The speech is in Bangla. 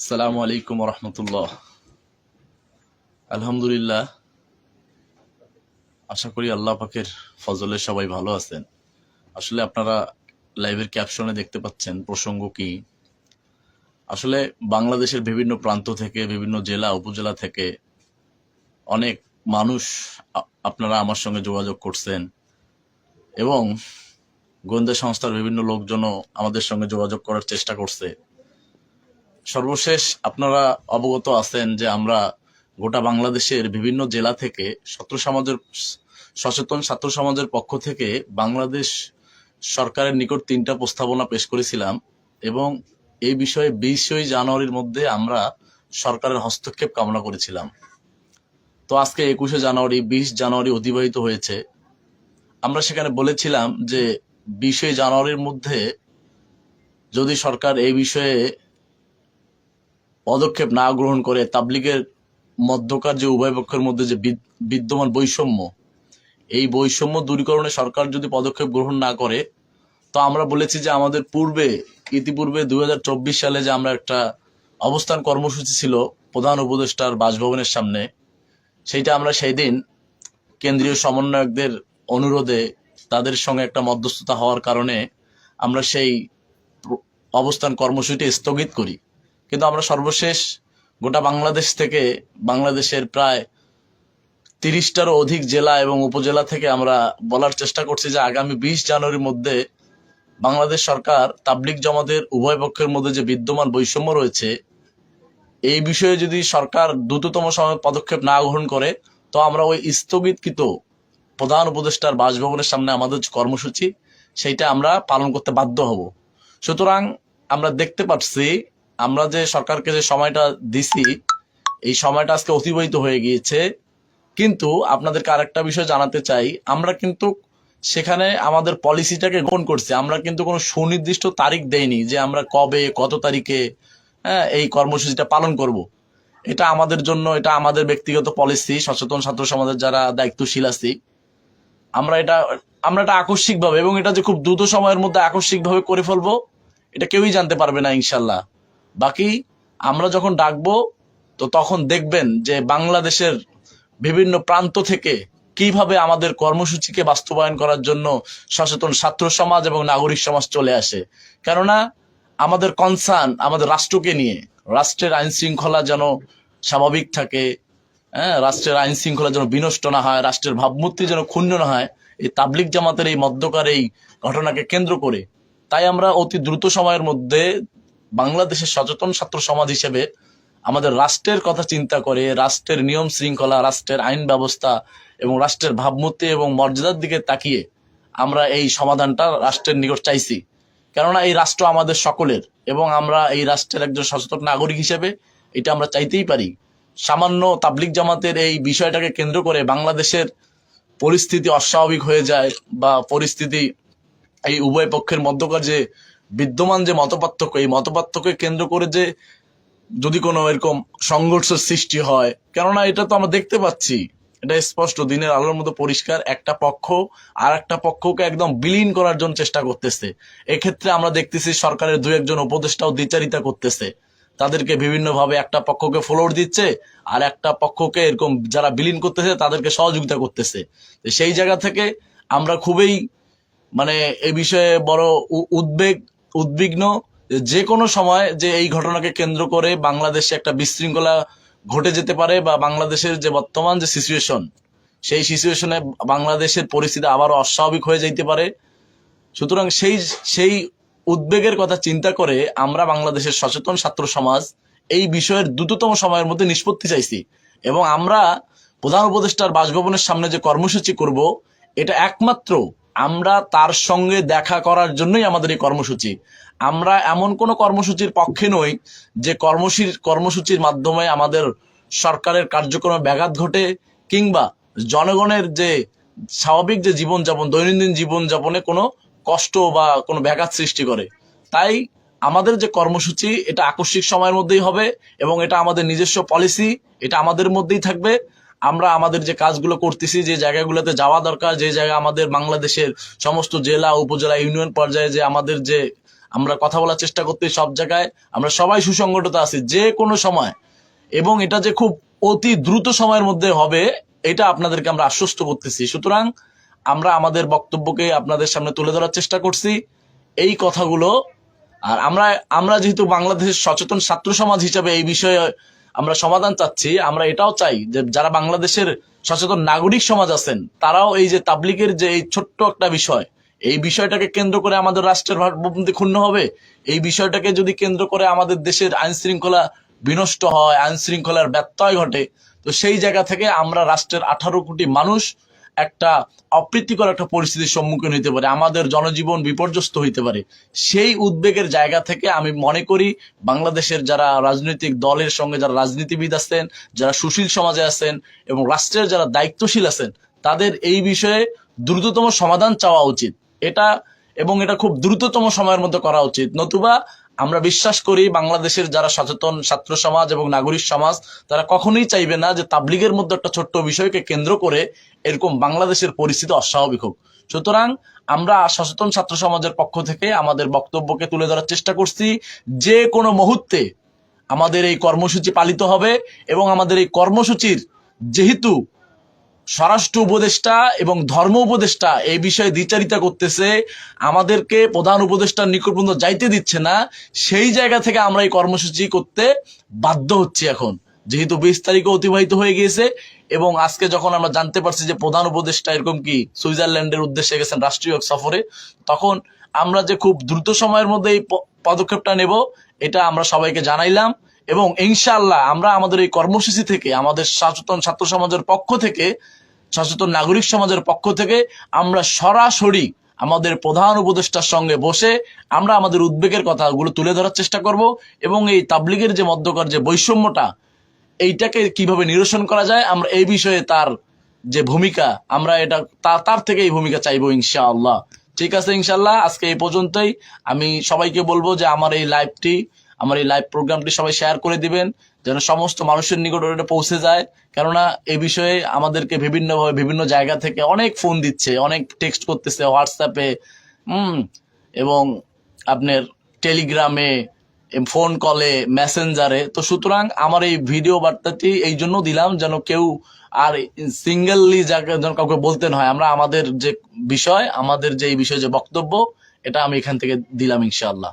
আসসালামু আলাইকুম রহমতুল্লাহ আলহামদুলিল্লাহ, আশা করি আল্লাহ পাকের ফজলে সবাই ভালো আছেন। আসলে আপনারা লাইভের ক্যাপশনে দেখতে পাচ্ছেন প্রসঙ্গ কি। আসলে বাংলাদেশের বিভিন্ন প্রান্ত থেকে, বিভিন্ন জেলা, উপজেলা থেকে অনেক মানুষ আপনারা আমার সঙ্গে যোগাযোগ করছেন এবং গোয়েন্দা সংস্থার বিভিন্ন লোকজনও আমাদের সঙ্গে যোগাযোগ করার চেষ্টা করছে। সর্বশেষ আপনারা অবগত আছেন যে আমরা গোটা বাংলাদেশের বিভিন্ন জেলা থেকে ছাত্র সমাজের, সচেতন ছাত্র সমাজের পক্ষ থেকে বাংলাদেশ সরকারের নিকট তিনটা প্রস্তাবনা পেশ করেছিলাম এবং এই বিষয়ে বিশই জানুয়ারির মধ্যে আমরা সরকারের হস্তক্ষেপ কামনা করেছিলাম। তো আজকে একুশে জানুয়ারি, বিশ জানুয়ারি অতিবাহিত হয়েছে। আমরা সেখানে বলেছিলাম যে বিশে জানুয়ারির মধ্যে যদি সরকার এই বিষয়ে পদক্ষেপ না গ্রহণ করে তাবলিগের মধ্যকার যে উভয় পক্ষের মধ্যে যে বিদ- বিদ্যমান বৈষম্য, এই বৈষম্য দূরীকরণে সরকার যদি পদক্ষেপ গ্রহণ না করে, তো আমরা বলেছি যে আমাদের পূর্বে, ইতিপূর্বে দু হাজার চব্বিশ সালে যে আমরা একটা অবস্থান কর্মসূচি ছিল প্রধান উপদেষ্টার বাসভবনের সামনে, সেইটা আমরা সেই দিন কেন্দ্রীয় সমন্বয়কদের অনুরোধে তাদের সঙ্গে একটা মধ্যস্থতা হওয়ার কারণে আমরা সেই অবস্থান কর্মসূচিটি স্থগিত করি। কিন্তু আমরা সর্বশেষ গোটা বাংলাদেশ থেকে, বাংলাদেশের প্রায় তিরিশটারও অধিক জেলা এবং উপজেলা থেকে আমরা বলার চেষ্টা করছি যে আগামী বিশ জানুয়ারির মধ্যে বাংলাদেশ সরকার তাবলিক জমাতের উভয় পক্ষের মধ্যে যে বিদ্যমান বৈষম্য রয়েছে, এই বিষয়ে যদি সরকার দ্রুততম সময় পদক্ষেপ না গ্রহণ করে, তো আমরা ওই স্থগিতকৃত প্রধান উপদেষ্টার বাসভবনের সামনে আমাদের যে কর্মসূচি, সেইটা আমরা পালন করতে বাধ্য হব। সুতরাং আমরা দেখতে পাচ্ছি আমরা যে সরকারকে যে সময়টা দিছি, এই সময়টা আজকে অতিবাহিত হয়ে গিয়েছে। কিন্তু আপনাদেরকে আরেকটা বিষয় জানাতে চাই, আমরা কিন্তু সেখানে আমাদের পলিসিটাকে গ্রহণ করছি। আমরা কিন্তু কোনো সুনির্দিষ্ট তারিখ দেইনি যে আমরা কবে, কত তারিখে হ্যাঁ এই কর্মসূচিটা পালন করব। এটা আমাদের জন্য, এটা আমাদের ব্যক্তিগত পলিসি, সচেতন ছাত্র সমাজের যারা দায়িত্বশীল আছি, আমরা এটা আমরা এটা আকস্মিকভাবে এবং এটা যে খুব দ্রুত সময়ের মধ্যে আকস্মিকভাবে করে ফেলব, এটা কেউই জানতে পারবে না, ইনশাল্লাহ। বাকি আমরা যখন ডাকবো, তো তখন দেখবেন যে বাংলাদেশের বিভিন্ন প্রান্ত থেকে কীভাবে আমাদের কর্মসূচিকে বাস্তবায়ন করার জন্য সচেতন ছাত্র সমাজ এবং নাগরিক সমাজ চলে আসে। কেননা আমাদের কনসার্ন আমাদের রাষ্ট্রকে নিয়ে, রাষ্ট্রের আইন শৃঙ্খলা যেন স্বাভাবিক থাকে হ্যাঁ রাষ্ট্রের আইন শৃঙ্খলা যেন বিনষ্ট না হয়, রাষ্ট্রের ভাবমূর্তি যেন ক্ষুণ্ণ না হয়, এই তাবলিক জামাতের এই মধ্যকার এই ঘটনাকে কেন্দ্র করে। তাই আমরা অতি দ্রুত সময়ের মধ্যে বাংলাদেশের সচেতন ছাত্র সমাজ হিসেবে আমাদের রাষ্ট্রের কথা চিন্তা করে, রাষ্ট্রের নিয়ম শৃঙ্খলা, রাষ্ট্রের আইন ব্যবস্থা এবং রাষ্ট্রের ভাবমূর্তি এবং মর্যাদার দিকে তাকিয়ে আমরা এই সমাধানটা রাষ্ট্রের নিকট চাইছি। কেননা এই রাষ্ট্র আমাদের সকলের এবং আমরা এই রাষ্ট্রের একজন সচেতন নাগরিক হিসেবে এটা আমরা চাইতেই পারি। সামান্য তাবলিক জামাতের এই বিষয়টাকে কেন্দ্র করে বাংলাদেশের পরিস্থিতি অস্বাভাবিক হয়ে যায় বা পরিস্থিতি এই উভয় পক্ষের মধ্যকার যে বিদ্যমান যে মতপার্থক্য, এই মতপার্থক্যকে কেন্দ্র করে যে যদি কোনো এরকম সংঘর্ষের সৃষ্টি হয়, কেননা এটা তো আমরা দেখতে পাচ্ছি, এটা স্পষ্ট, দিনের আলোর মতো পরিষ্কার, একটা পক্ষ আর একটা পক্ষকে একদম বিলীন করার জন্য চেষ্টা করতেছে। এক্ষেত্রে আমরা দেখতেছি সরকারের দু একজন উপদেষ্টাও দ্বিচারিতা করতেছে। তাদেরকে বিভিন্নভাবে একটা পক্ষকে ফ্লোর দিচ্ছে আর একটা পক্ষকে এরকম যারা বিলীন করতেছে তাদেরকে সহযোগিতা করতেছে। সেই জায়গা থেকে আমরা খুবই মানে এ বিষয়ে বড় উদ্বেগ উদ্বিগ্ন যে কোনো সময় যে এই ঘটনাকে কেন্দ্র করে বাংলাদেশে একটা বিশৃঙ্খলা ঘটে যেতে পারে বা বাংলাদেশের যে বর্তমান যে সিচুয়েশন সেই সিচুয়েশনে বাংলাদেশের পরিস্থিতি আবারও অস্বাভাবিক হয়ে যাইতে পারে। সুতরাং সেই সেই উদ্বেগের কথা চিন্তা করে আমরা বাংলাদেশের সচেতন ছাত্র সমাজ এই বিষয়ের দ্রুততম সময়ের মধ্যে নিষ্পত্তি চাইছি এবং আমরা প্রধান উপদেষ্টার বাসভবনের সামনে যে কর্মসূচি করব, এটা একমাত্র আমরা তার সঙ্গে দেখা করার জন্যই আমাদের এই কর্মসূচি। আমরা এমন কোনো কর্মসূচির পক্ষে নই যে কর্মসূচির কর্মসূচির মাধ্যমে আমাদের সরকারের কার্যক্রমে ব্যাঘাত ঘটে কিংবা জনগণের যে স্বাভাবিক যে জীবনযাপন, দৈনন্দিন জীবনযাপনে কোনো কষ্ট বা কোনো ব্যাঘাত সৃষ্টি করে। তাই আমাদের যে কর্মসূচি, এটা আকস্মিক সময়ের মধ্যেই হবে এবং এটা আমাদের নিজস্ব পলিসি এটা আমাদের মধ্যেই থাকবে। আমরা আমাদের যে কাজগুলো করতেছি, যে জায়গাগুলোতে যাওয়া দরকার, যে জায়গা আমাদের বাংলাদেশের সমস্ত জেলা, উপজেলা, ইউনিয়ন পর্যায়ে যে আমাদের যে আমরা কথা বলার চেষ্টা করতে সব জায়গায় আমরা সবাই সুসংগঠিত আছি, যে কোনো সময়। এবং এটা যে খুব অতি দ্রুত সময়ের মধ্যে হবে, এটা আপনাদেরকে আমরা আশ্বস্ত করতেছি। সুতরাং আমরা আমাদের বক্তব্যকে আপনাদের সামনে তুলে ধরার চেষ্টা করছি। এই কথাগুলো, আর আমরা আমরা যেহেতু বাংলাদেশের সচেতন ছাত্র সমাজ হিসাবে এই বিষয়ে আমরা সমাধান চাচ্ছি, আমরা এটাও চাই যে যারা বাংলাদেশের সচেতন নাগরিক সমাজ আছেন, তারাও এই যে তাবলিকের যে এই ছোট্ট একটা বিষয়, এই বিষয়টাকে কেন্দ্র করে আমাদের রাষ্ট্রের ভারসাম্য ক্ষুণ্ণ হবে, এই বিষয়টাকে যদি কেন্দ্র করে আমাদের দেশের আইন শৃঙ্খলা বিনষ্ট হয় আইন শৃঙ্খলার ব্যত্যয় ঘটে, তো সেই জায়গা থেকে আমরা রাষ্ট্রের আঠারো কোটি মানুষ একটা অপ্রীতিকর একটা পরিস্থিতির সম্মুখীন হইতে পারে, আমাদের জনজীবন বিপর্যস্ত হইতে পারে। সেই উদ্বেগের জায়গা থেকে আমি মনে করি বাংলাদেশের যারা রাজনৈতিক দলের সঙ্গে যারা রাজনীতিবিদ আছেন, যারা সুশীল সমাজে আছেন এবং রাষ্ট্রের যারা দায়িত্বশীল আছেন, তাদের এই বিষয়ে দ্রুততম সমাধান চাওয়া উচিত। এটা এবং এটা খুব দ্রুততম সময়ের মধ্যে করা উচিত। নতুবা আমরা বিশ্বাস করি বাংলাদেশের যারা সচেতন ছাত্র সমাজ এবং নাগরিক সমাজ, তারা কখনোই চাইবে না যে তাবলিগের মধ্যে একটা ছোট্ট বিষয়কে কেন্দ্র করে এরকম বাংলাদেশের পরিস্থিতি অস্বাভাবিক হোক। সুতরাং আমরা সচেতন ছাত্র সমাজের পক্ষ থেকে আমাদের বক্তব্যকে তুলে ধরার চেষ্টা করছি। যে কোনো মুহূর্তে আমাদের এই কর্মসূচি পালিত হবে এবং আমাদের এই কর্মসূচির যেহেতু স্বরাষ্ট্র উপদেষ্টা এবং ধর্ম উপদেষ্টা এই বিষয়ে দ্বিচারিতা করতেছে, আমাদেরকে প্রধান উপদেষ্টার নিকট পর্যন্ত যাইতে দিচ্ছে না, সেই জায়গা থেকে আমরা এই কর্মসূচি করতে বাধ্য হচ্ছি এখন। যেহেতু বিশ তারিখে অতিবাহিত হয়ে গিয়েছে এবং আজকে যখন আমরা জানতে পারছি যে প্রধান উপদেষ্টা এরকম কি সুইজারল্যান্ডের উদ্দেশ্যে গেছেন রাষ্ট্রীয় সফরে, তখন আমরা যে খুব দ্রুত সময়ের মধ্যে এই পদক্ষেপটা নেব, এটা আমরা সবাইকে জানাইলাম। এবং ইনশাআল্লাহ আমরা আমাদের এই কর্মসূচি থেকে, আমাদের সচেতন ছাত্র সমাজের পক্ষ থেকে, সচেতন নাগরিক সমাজের পক্ষ থেকে আমরা সরাসরি আমাদের প্রধান উপদেষ্টার সঙ্গে বসে আমরা আমাদের উদ্বেগের কথাগুলো তুলে ধরার চেষ্টা করব এবং এই তাবলিগের যে মধ্যকার যে বৈষম্যটা, এইটাকে কীভাবে নিরসন করা যায়, আমরা এই বিষয়ে তার যে ভূমিকা, আমরা এটা তার থেকে এই ভূমিকা চাইব ইনশাআল্লাহ। ঠিক আছে ইনশাল্লাহ আজকে এই পর্যন্তই। আমি সবাইকে বলব যে আমার এই লাইভটি আমার এই লাইভ প্রোগ্রামটি সবাই শেয়ার করে দিবেন, যেন সমস্ত মানুষের নিকট এটা পৌঁছে যায়। কেননা এই বিষয়ে আমাদেরকে বিভিন্নভাবে বিভিন্ন জায়গা থেকে অনেক ফোন দিচ্ছে, অনেক টেক্সট করতেছে হোয়াটসঅ্যাপে এবং আপনার টেলিগ্রামে ফোন কলে মেসেঞ্জারে তো সুতরাং আমার এই ভিডিও বার্তাটি এই জন্য দিলাম যেন কেউ আর সিঙ্গেললি যাকে যেন কাউকে বলতে হয়, আমরা আমাদের যে বিষয়, আমাদের যে এই বিষয়ে যে বক্তব্য, এটা আমি এখান থেকে দিলাম ইনশাআল্লাহ।